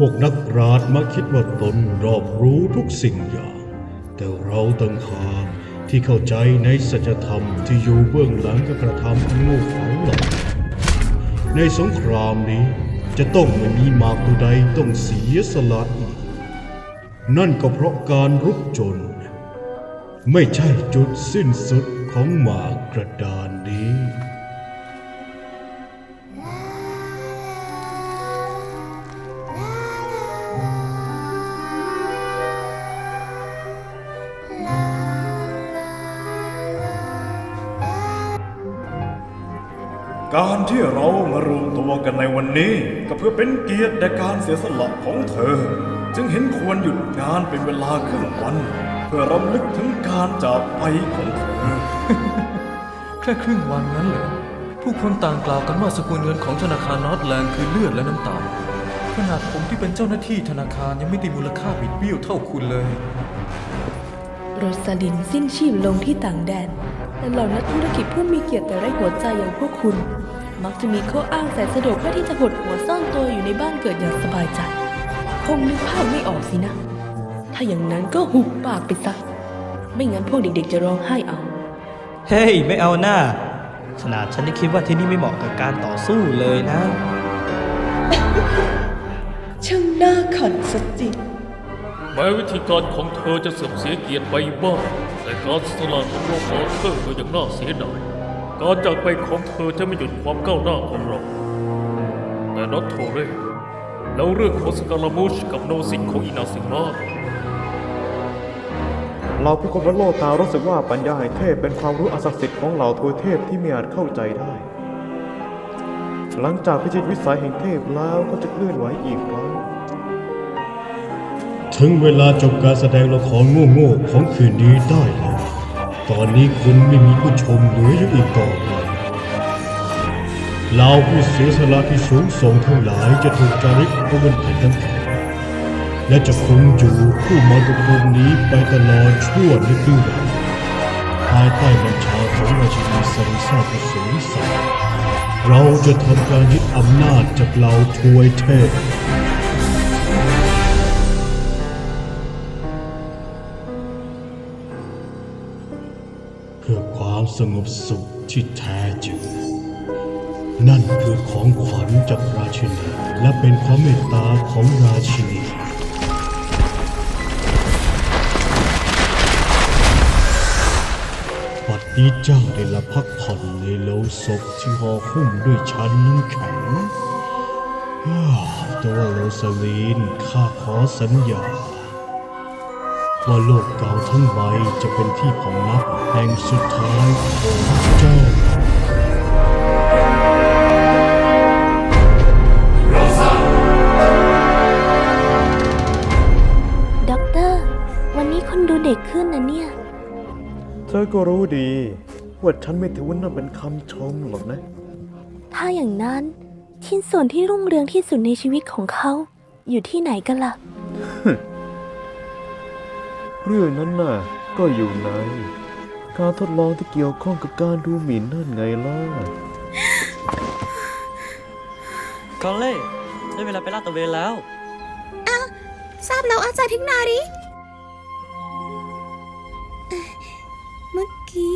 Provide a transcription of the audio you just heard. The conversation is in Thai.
พวกนักปราชญ์มักคิดว่าตนรอบรู้ทุกสิ่งอย่าง แต่เราต่างหากที่เข้าใจในสัจธรรมที่อยู่เบื้องหลังการกระทำอันโง่เขลาเหล่านั้ในสงครามนี้จะต้องไม่มีมารตัวใดต้องเสียสละอีก นั่นก็เพราะการรุกจน ไม่ใช่จุดสิ้นสุดของหมากกระดาน การที่เรามารวมตัวกันในวันนี้ ก็เพื่อเป็นเกียรติแด่การเสียสละของเธอ จึงเห็นควรหยุดงานเป็นเวลาครึ่งวัน เพื่อรำลึกถึงการจากไปของเธอ แค่ครึ่งวันนั้นเหรอผู้คนต่างกล่าวกันว่าสกุลเงินของธนาคารนอตแลนด์คือเลือดและน้ำตาขนาดผมที่เป็นเจ้าหน้าที่ธนาคารยังไม่ได้มูลค่าบิดเบี้ยวเท่าคุณเลย โรสลินสิ้นชีพลงที่ต่างแดน แต่เหล่านักธุรกิจผู้มีเกียรติแต่ไร้หัวใจอย่างพวกคุณ มักจะมีข้ออ้างแสนสะดวกเพื่อที่จะหดหัวซ่อนตัวอยู่ในบ้านเกิดอย่างสบายใจ คงนึกภาพไม่ออกสินะ ถ้าอย่างนั้นก็หุบปากไปซะ ไม่งั้นพวกเด็กๆจะร้องไห้เอา เฮ้ย ไม่เอาหน้า ขนาดฉันยังคิดว่าที่นี่ไม่เหมาะกับการต่อสู้เลยนะ ช่างน่าขันสัจริง แม้วิธีการของเธอจะเสื่อมเสียเกียรติไปบ้างแต่การสละของโลกอเธอร์ก็ยังน่าเสียดายการจากไปของเธอจะไม่หยุดความก้าวหน้าของเราแต่นอตโทเรแล้วเรื่องของสกาลามูชกับโนซิกของอินาซิมาเราผู้คนบนโลกตารู้สึกว่าปัญญาแห่งเทพเป็นความรู้อันศักดิ์สิทธิ์ของเหล่าทวยเทพที่ไม่อาจเข้าใจได้ หลังจากพิชิตวิสัยแห่งเทพแล้วก็จะเคลื่อนไหวอีกครั้ง ถึงเวลาจบการแสดงละครโง่ๆของคืนนี้ได้แล้ว ตอนนี้คุณไม่มีผู้ชมเหลืออยู่อีกต่อไปเราผู้เสียสละที่สูงส่งทั้งหลายจะถูกจารึกบนแผ่นน้ำแข็งและจะคงอยู่ผู้มาตุภูมินี้ไปตลอดชั่วนิรันดร์ภายใต้บัญชาของราชินีซาริซาผู้สูงสักดิ์เราจะทำการยึดอำนาจจากเหล่าทวยเทพ สงบสุขที่แท้จริง นั่นคือของขวัญจากราชินี และเป็นความเมตตาของราชินีปัดนี้เจ้าได้ละพักผ่อนในโลงศพที่ห่อหุ้มด้วยชั้นน้ำแข็งอ้าวแต่ว่าโรสลีนข้าขอสัญญา ว่าโลกเก่าทั้งใบจะเป็นที่พำนักแห่งสุดท้ายของเจ้าด็อกเตอร์ วันนี้คุณดูเด็กขึ้นนะเนี่ย เธอก็รู้ดี ว่าฉันไม่ถือว่านั่นเป็นคำชมหรอกนะ ถ้าอย่างนั้น ชิ้นส่วนที่รุ่งเรืองที่สุดในชีวิตของเขา อยู่ที่ไหนกันล่ะ เรื่องนั้นน่ะ ก็อยู่ใน การทดลองที่เกี่ยวข้องกับการดูหมิ่นนั่นไงล่ะคอลเล่ได้เวลาไปลาดตระเวนแล้วเอ้าทราบแล้วอาจารย์ทิกนารีเมื่อกี้